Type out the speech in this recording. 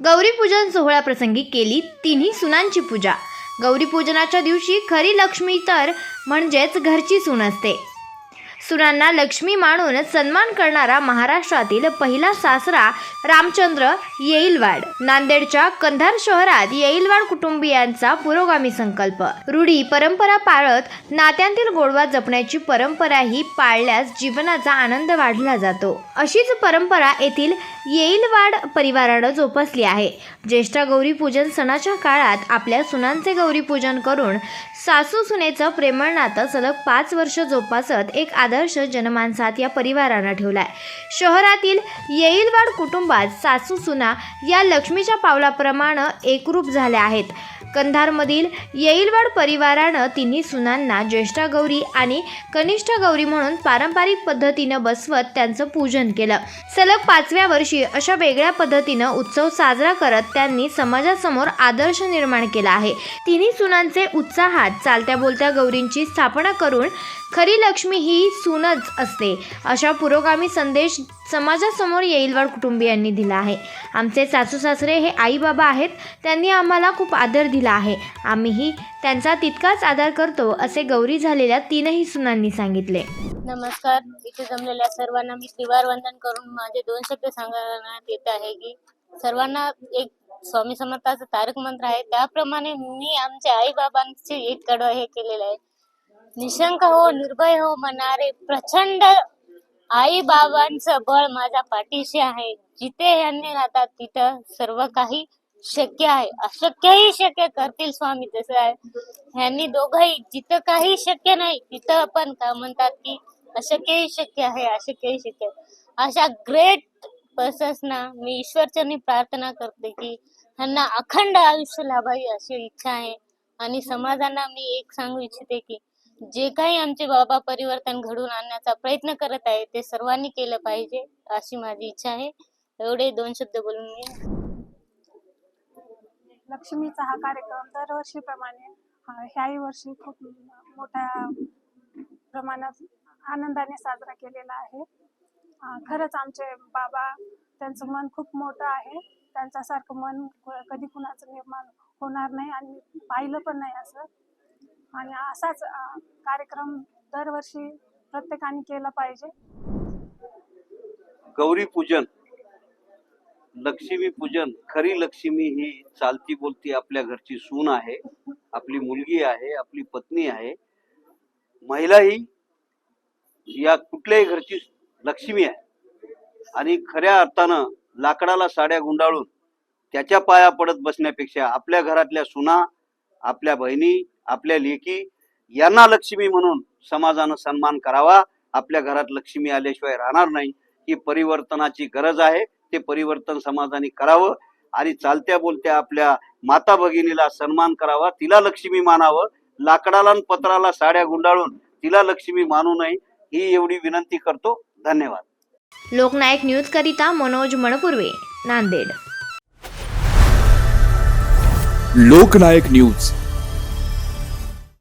गौरीपूजन सोहळ्याप्रसंगी केली तिन्ही सुनांची पूजा. गौरीपूजनाच्या दिवशी खरी लक्ष्मी तर म्हणजेच घरची सून असते. सुनांना लक्ष्मी मानून सन्मान करणारा महाराष्ट्रातील पहिला सासरा रामचंद्र येईलवाड. नांदेडच्या कंधार शहरात येईलवाड कुटुंबियांचा पुरोगामी संकल्प. रूढी परंपरा पाळत नात्यांतील गोडवा जपण्याची परंपरा ही पाळल्यास जीवनाचा आनंद वाढला जातो. अशीच परंपरा येथील येईलवाड परिवारानं जोपासली आहे. ज्येष्ठ गौरीपूजन सणाच्या काळात आपल्या सुनांचे गौरीपूजन करून सासू सुनेचं प्रेमळ नातं सलग पाच वर्ष जोपासत एक आदर्श जनमानसात या परिवारानं ठेवलाय. शहरातील येईलवाड कुटुंबात सासू सुना या लक्ष्मीच्या पावलाप्रमाणे एकरूप झाल्या आहेत. कंधारमधील येईलवाड परिवारानं तिन्ही सुनांना ज्येष्ठ गौरी आणि कनिष्ठ गौरी म्हणून पारंपरिक पद्धतीनं बसवत त्यांचं पूजन केलं. सलग पाचव्या वर्षी अशा वेगळ्या पद्धतीनं उत्सव साजरा करत त्यांनी समाजासमोर आदर्श निर्माण केला आहे. तिन्ही सुनांचे उत्साहात चालत्या बोलत्या गौरींची स्थापना करून खरी लक्ष्मी ही सूनच असते. अशा पुरोगामी संदेश समाजासमोर येईलवाड कुटुंबियांनी दिला आहे. आमचे सासू सासरे हे आई बाबा आहेत. त्यांनी आम्हाला खूप आदर दिला आहे. आम्हीही त्यांचा तितकाच आदर करतो असे गौरी झालेल्या तीनही सुनांनी सांगितले. नमस्कार इथे जमलेल्या सर्वांना मी त्रिवार वंदन करून माझे दोन शब्द सांगण्यात येत आहे की सर्वांना एक स्वामी समर्थाचं तारक मंत्र आहे. त्याप्रमाणे मी आमच्या आई बाबांचे एक कडव हे केलेलं आहे. निशंक हो निर्भय हो म्हणणारे प्रचंड आई बाबांचं बळ माझ्या पाठीशी आहे. जिथे यांनी राहतात तिथं सर्व काही शक्य आहे. अशक्यही शक्य करतील स्वामी तसं आहे. ह्यांनी दोघही जिथं काही शक्य नाही तिथं पण का म्हणतात की अशक्यही शक्य आहे अशक्यही शक्य आहे. अशा ग्रेट पर्सन्सना मी ईश्वरचरणी प्रार्थना करते की ह्यांना अखंड आयुष्य लाभावी अशी इच्छा आहे. आणि समाजांना मी एक सांगू इच्छिते की जे काही आमचे बाबा परिवर्तन घडवून आणण्याचा प्रयत्न करत आहे ते सर्वांनी केलं पाहिजे अशी माझी इच्छा आहे. एवढे दोन शब्द बोलून मी लक्ष्मीचा हा कार्यक्रम दरवर्षीप्रमाणे ह्याही वर्षी खूप मोठ्या प्रमाणात आनंदाने साजरा केलेला आहे. खरंच आमचे बाबा त्यांचं मन खूप मोठं आहे. त्यांच्यासारखं मन क- कधी कुणाचं निर्माण होणार नाही आणि पाहिलं पण नाही असं. आणि असाच कार्यक्रम दरवर्षी प्रत्येकाने केला पाहिजे. गौरी पूजन लक्ष्मी पूजन खरी लक्ष्मी ही चालती बोलती आपल्या घरची सून आहे आपली मुलगी आहे आपली पत्नी आहे. महिला ही या कुठल्याही घरची लक्ष्मी आहे. आणि खऱ्या अर्थानं लाकडाला साड्या गुंडाळून त्याच्या पाया पडत बसण्यापेक्षा आपल्या घरातल्या सुना आपल्या बहिणी आपल्या लेकी यांना लक्ष्मी म्हणून समाजानं सन्मान करावा. आपल्या घरात लक्ष्मी आल्याशिवाय राहणार नाही. ही परिवर्तनाची गरज आहे. ते परिवर्तन समाजाने करावं आणि चालत्या बोलत्या आपल्या माता भगिनीला सन्मान करावा. तिला लक्ष्मी मानावं. लाकडाला आणि पत्राला साड्या गुंडाळून तिला लक्ष्मी मानू नये ही एवढी विनंती करतो. धन्यवाद. लोकनायक न्यूज करिता मनोज मणपुर्वे नांदेड. लोकनायक न्यूज.